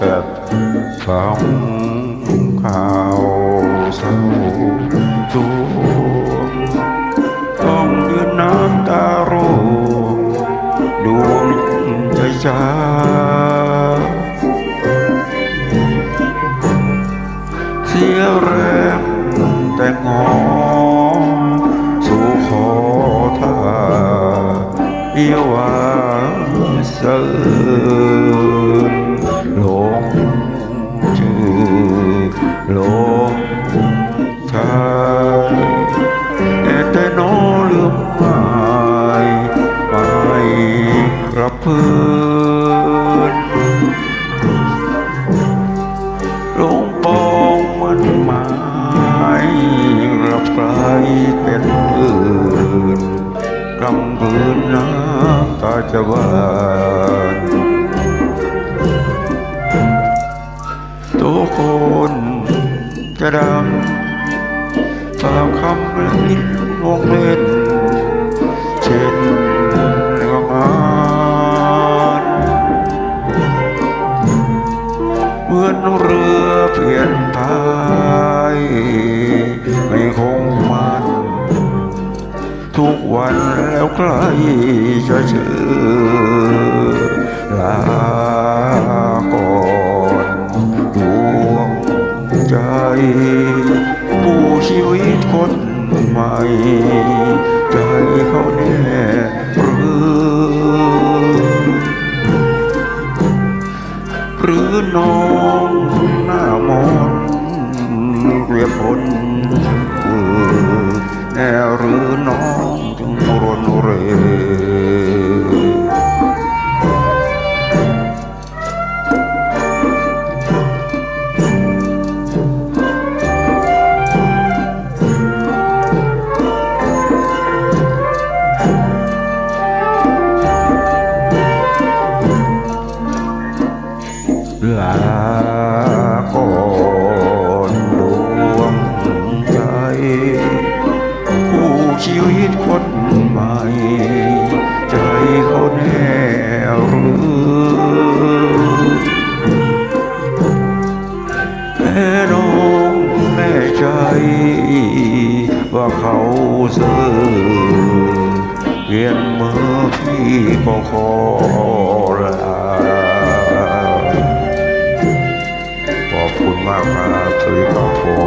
แปดฟังข่าวเศร้าตัวต้องยืนน้ำตาร่วงดวงใจจ้าเสียแรงแต่งอสู่ขอท่าเอียวาเสินหลง ชื่อหลงชายแต่นอลืมหายไปกับเพื่อนลงปองมันหมายรับใครเป็นอื่นกำพืนน้ำตาจะหวาน ตัวคนจะดำตามคำเล่นวงเล่นเช่นว่างานเหมือนเรือเปลี่ยนพายไม่คงมันทุกวันแล้วใครจะเชื่อ ผู้ชีวิตคนใหม่ใจเขาแน่หรือหรือน้องหน้ามนเรียบพลชื่อแน่หรือน้องจึงรนเร ลาก่อนดวงใจผู้ชีวิตคนใหม่ ใจเขาแน่หรือแค่น้องแน่ใจ ว่าเขาซื่อเปลี่ยนมือพี่ก็ขอ ขอบคุ